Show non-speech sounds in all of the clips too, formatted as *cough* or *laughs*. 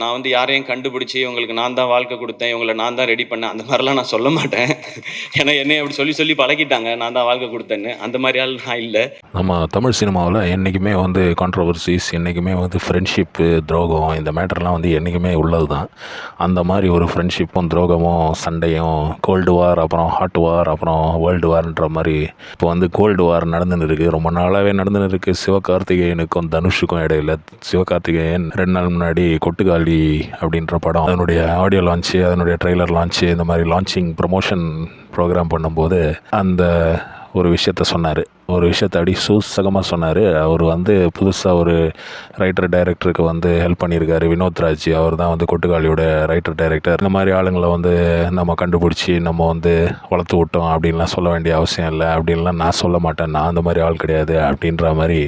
நான் வந்து யாரையும் கண்டுபிடிச்சி இவங்களுக்கு நான் தான் வாழ்க்கை கொடுத்தேன் இவங்களை நான் தான் ரெடி பண்ணேன் அந்த மாதிரிலாம் நான் சொல்ல மாட்டேன். ஏன்னா என்னை அப்படி சொல்லி சொல்லி பழகிட்டாங்க நான் தான் வாழ்க்கை கொடுத்தேன்னு. அந்த மாதிரி ஆள் நான் இல்லை. நம்ம தமிழ் சினிமாவில் என்றைக்குமே வந்து கான்ட்ரவர்சிஸ் என்றைக்குமே வந்து ஃப்ரெண்ட்ஷிப்பு துரோகம் இந்த மேட்டர்லாம் வந்து என்றைக்குமே உள்ளது தான் அந்த மாதிரி ஒரு ஃப்ரெண்ட்ஷிப்பும் துரோகமும் சண்டையும் கோல்டு வார் அப்புறம் ஹாட் வார் அப்புறம் வேர்ல்டு வார்ன்ற மாதிரி இப்போ வந்து கோல்டு வார் நடந்துன்னு இருக்குது ரொம்ப நாளாகவே நடந்துன்னு இருக்குது சிவகார்த்திகேயனுக்கும் தனுஷுக்கும் இடையில. சிவகார்த்திகேயன் ரெண்டு நாள் முன்னாடி கொட்டுக்காளி அப்படின்ற படம் அதனுடைய ஆடியோ லான்ச்சு அதனுடைய ட்ரெய்லர் லான்ச்சு இந்த மாதிரி லான்ச்சிங் ப்ரமோஷன் ப்ரோக்ராம் பண்ணும்போது அந்த ஒரு விஷயத்த சொன்னார். ஒரு விஷயத்த அப்படி சூசகமாக சொன்னார். அவர் வந்து புதுசாக ஒரு ரைட்டர் டைரக்டருக்கு வந்து ஹெல்ப் பண்ணியிருக்காரு. வினோத் ராஜ் அவர் தான் வந்து கொட்டுக்காளியோட ரைட்டர் டைரக்டர் இந்த மாதிரி ஆளுங்களை வந்து நம்ம கண்டுபிடிச்சி நம்ம வந்து வளர்த்து விட்டோம் அப்படின்லாம் சொல்ல வேண்டிய அவசியம் இல்லை. அப்படின்லாம் நான் சொல்ல மாட்டேன். நான் அந்த மாதிரி ஆள் கிடையாது அப்படின்ற மாதிரி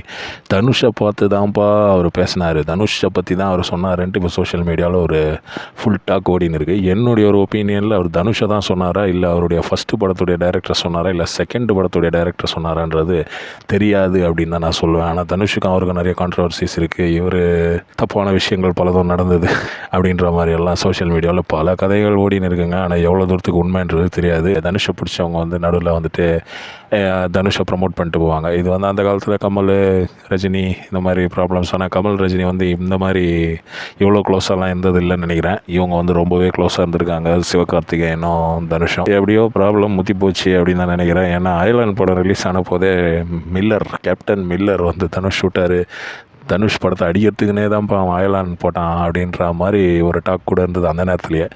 தனுஷை பார்த்து தான்ப்பா அவர் பேசினார். தனுஷை பற்றி தான் அவர் சொன்னாருன்ட்டு இப்போ சோஷியல் மீடியாவில் ஒரு ஃபுல் டாக் ஓடின்னு இருக்குது என்னுடைய ஒரு ஒப்பீனியனில் அவர் தனுஷை தான் சொன்னாரா? இல்லை அவருடைய ஃபஸ்ட்டு படத்துடைய டைரக்டர் சொன்னாரா? இல்லை செகண்ட் படத்துடைய டைரக்டர் சொன்னாரான்றது தெரியாது அப்படின்னு தான் நான் சொல்லுவேன். ஆனால் தனுஷுக்கும் அவருக்கும் நிறைய கான்ட்ரவர்சிஸ் இருக்குது இவர் தப்பான விஷயங்கள் பலதும் நடந்தது அப்படின்ற மாதிரி எல்லாம் சோஷியல் மீடியாவில் பல கதைகள் ஓடின்னு இருக்குங்க. ஆனால் எவ்வளோ தூரத்துக்கு உண்மைன்றது தெரியாது. தனுஷை பிடிச்சவங்க வந்து நடுவில் வந்துட்டு தனுஷை ப்ரமோட் பண்ணிட்டு போவாங்க. இது வந்து அந்த காலத்தில் கமல் ரஜினி இந்த மாதிரி ப்ராப்ளம்ஸ் ஆனால் கமல் ரஜினி வந்து இந்த மாதிரி இவ்வளோ க்ளோஸாலாம் இருந்தது இல்லைன்னு நினைக்கிறேன். இவங்க வந்து ரொம்பவே க்ளோஸாக இருந்திருக்காங்க. சிவகார்த்திகேயனும் தனுஷும். எப்படியோ ப்ராப்ளம் முத்தி போச்சு அப்படின்னு தான் நினைக்கிறேன். ஏன்னா ஐலாண்ட் படம் ரிலீஸ் ஆன போதே மில்லர் கேப்டன் மில்லர் வந்து தனுஷ் ஷூட்டார் தனுஷ் படத்தை அடிக்கிறதுக்குனே தான்ப்பா அவன் அயலான் போட்டான் அப்படின்ற மாதிரி ஒரு டாக் கூட இருந்தது அந்த நேரத்துலேயே.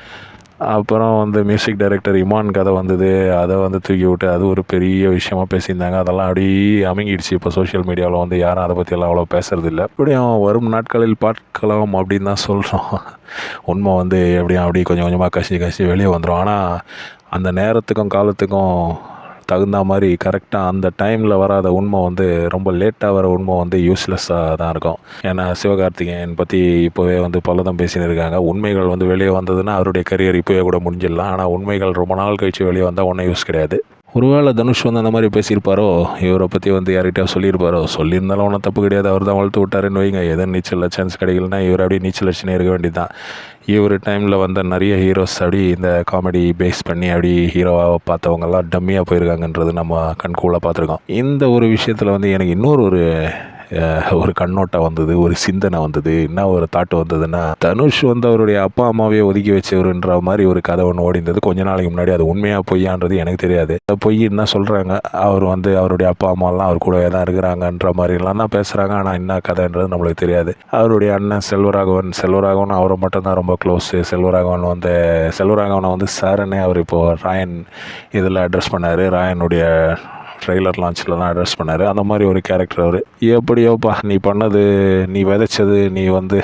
அப்புறம் வந்து மியூசிக் டைரக்டர் இமான் கதை வந்தது அதை வந்து தூக்கி விட்டு அது ஒரு பெரிய விஷயமா பேசியிருந்தாங்க. அதெல்லாம் அப்படியே அமுங்கிடுச்சு. இப்போ சோஷியல் மீடியாவில் வந்து யாரும் அதை பற்றியெல்லாம் அவ்வளோ பேசுறது இல்லை. எப்படியும் வரும் நாட்களில் பார்க்கலாம் அப்படின்னு தான் சொல்கிறோம் உண்மை வந்து எப்படியும் அப்படியே கொஞ்சம் கொஞ்சமாக கசி கசி வெளியே வந்துடும் ஆனால் அந்த நேரத்துக்கும் காலத்துக்கும் தகுந்த மாதிரி கரெக்டாக அந்த டைமில் வராத உண்மை வந்து ரொம்ப லேட்டாக வர உண்மை வந்து யூஸ்லெஸ்ஸாக தான் இருக்கும். ஏன்னா சிவகார்த்திகேயன் பற்றி இப்போவே வந்து பலதான் பேசின்னு இருக்காங்க உண்மைகள் வந்து வெளியே வந்ததுன்னா அவருடைய கரியர் இப்போவே கூட முடிஞ்சிடலாம். ஆனால் உண்மைகள் ரொம்ப நாள் கழிச்சு வெளியே வந்தால் ஒன்றும் யூஸ் கிடையாது. ஒருவேளை தனுஷ் வந்து அந்த மாதிரி பேசியிருப்பாரோ? இவரை பற்றி வந்து யார்கிட்டயா சொல்லியிருப்பாரோ? சொல்லியிருந்தாலும் ஒன்றும் தப்பு கிடையாது. அவர் தான் வளர்த்து விட்டாருன்னு வைங்க. எதுவும் நீச்சல் சான்ஸ் கிடைக்கலனா இவர் அப்படியே நீச்சல் அடிச்சுனே இருக்க வேண்டியது தான் இவர் டைமில் வந்த நிறைய ஹீரோஸ் அப்படி இந்த காமெடி பேஸ் பண்ணி அப்படி ஹீரோவாக பார்த்தவங்கெல்லாம் டம்மியாக போயிருக்காங்கன்றது நம்ம கண்கூலாக பார்த்துருக்கோம். இந்த ஒரு விஷயத்தில் வந்து எனக்கு இன்னொரு ஒரு ஒரு கண்ணோட்டம் வந்தது ஒரு சிந்தனை வந்தது. என்ன ஒரு தாட்டு வந்ததுன்னா தனுஷ் வந்து அவருடைய அப்பா அம்மாவே ஒதுக்கி வச்சவருன்ற மாதிரி ஒரு கதை ஒன்று ஓடிந்தது. கொஞ்ச நாளைக்கு முன்னாடி அது உண்மையாக பொய்யான்றது எனக்கு தெரியாது. பொய்ன்னு தான் சொல்கிறாங்க அவர் வந்து அவருடைய அப்பா அம்மாலாம் அவர் கூடவே தான் இருக்கிறாங்கன்ற மாதிரிலாம் தான் பேசுகிறாங்க ஆனால் என்ன கதைன்றது நம்மளுக்கு தெரியாது. அவருடைய அண்ணன் செல்வராகவன் செல்வராகவன் அவரை மட்டும்தான் ரொம்ப க்ளோஸு செல்வராகவன் வந்து செல்வராகவனை வந்து சாருன்னே அவர் இப்போது ராயன் இதில் அட்ரஸ் பண்ணார். ராயனுடைய ட்ரெய்லர் லான்ச்லலாம் அட்ரஸ் பண்ணார். அந்த மாதிரி ஒரு கேரக்டர் அவர். எப்படியோப்பா நீ பண்ணது நீ விதைச்சது நீ வந்து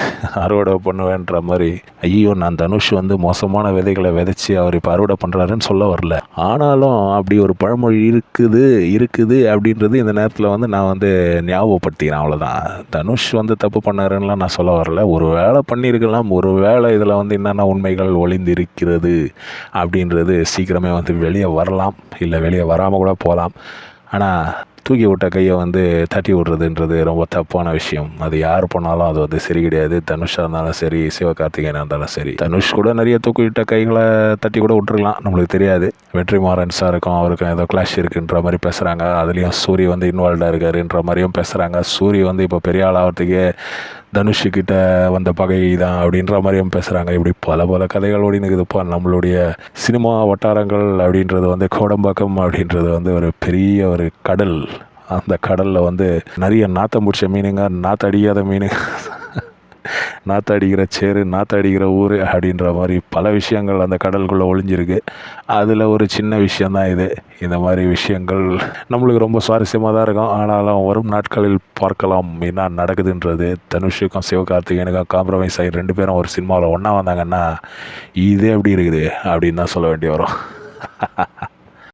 அறுவடை பண்ணுவேன்ற மாதிரி. ஐயோ நான் தனுஷ் வந்து மோசமான விதைகளை விதைச்சி அவர் இப்போ அறுவடை பண்ணுறாருன்னு சொல்ல வரல. ஆனாலும் அப்படி ஒரு பழமொழி இருக்குது இருக்குது அப்படின்றது இந்த நேரத்தில் வந்து நான் வந்து ஞாபகப்படுத்திக்கிறேன். அவ்வளோதான் தனுஷ் வந்து தப்பு பண்ணாருன்னெலாம் நான் சொல்ல வரல. ஒரு வேளை பண்ணியிருக்கலாம். ஒரு வேளை இதில் வந்து என்னென்ன உண்மைகள் ஒளிந்திருக்கிறது அப்படின்றது சீக்கிரமே வந்து வெளியே வரலாம். இல்லை வெளியே வராமல் கூட போகலாம். ஆனால் தூக்கி விட்ட கையை வந்து தட்டி விடுறதுன்றது ரொம்ப தப்பான விஷயம். அது யார் பண்ணாலும் அது வந்து சரி கிடையாது. தனுஷாக இருந்தாலும் சரி சிவகார்த்திகேயனாக இருந்தாலும் சரி. தனுஷ் கூட நிறைய தூக்கி விட்ட கைகளை தட்டி கூட விட்டுருக்கலாம். நம்மளுக்கு தெரியாது. வெற்றிமாறன் சாருக்கும் அவருக்கும் ஏதோ கிளாஷ் இருக்குன்ற மாதிரி பேசுகிறாங்க அதுலேயும் சூரிய வந்து இன்வால்வ்டாக இருக்காருன்ற மாதிரியும் பேசுகிறாங்க சூரி வந்து இப்போ பெரிய ஆள் ஆகிறதுக்கே தனுஷுக்கிட்ட வந்த பகை தான் அப்படின்ற மாதிரியும் பேசுகிறாங்க இப்படி பல பல கதைகள் ஓடினுக்குதுப்பா நம்மளுடைய சினிமா வட்டாரங்கள் அப்படின்றது வந்து கோடம்பாக்கம் அப்படின்றது வந்து ஒரு பெரிய ஒரு கடல். அந்த கடலில் வந்து நிறைய நாத்தம் பிடிச்ச மீனுங்க நாத்தடிக்காத மீனுங்க. நாத்தடிக்கிற சேரு நாத்தடிக்கிற ஊர் அப்படின்ற மாதிரி பல விஷயங்கள் அந்த கடலுக்குள்ளே ஒளிஞ்சிருக்கு. அதில் ஒரு சின்ன விஷயந்தான் இது. இந்த மாதிரி விஷயங்கள் நம்மளுக்கு ரொம்ப சுவாரஸ்யமாக தான் இருக்கும். ஆனாலும் வரும் நாட்களில் பார்க்கலாம். என்ன நடக்குதுன்றது. தனுஷுக்கும் சிவகார்த்திகேயனுக்கும் காம்ப்ரமைஸ் ஆகி ரெண்டு பேரும் ஒரு சினிமாவில் ஒன்றா வந்தாங்கன்னா இதே எப்படி இருக்குது அப்படின்னு தான் சொல்ல வேண்டி வரும். *laughs*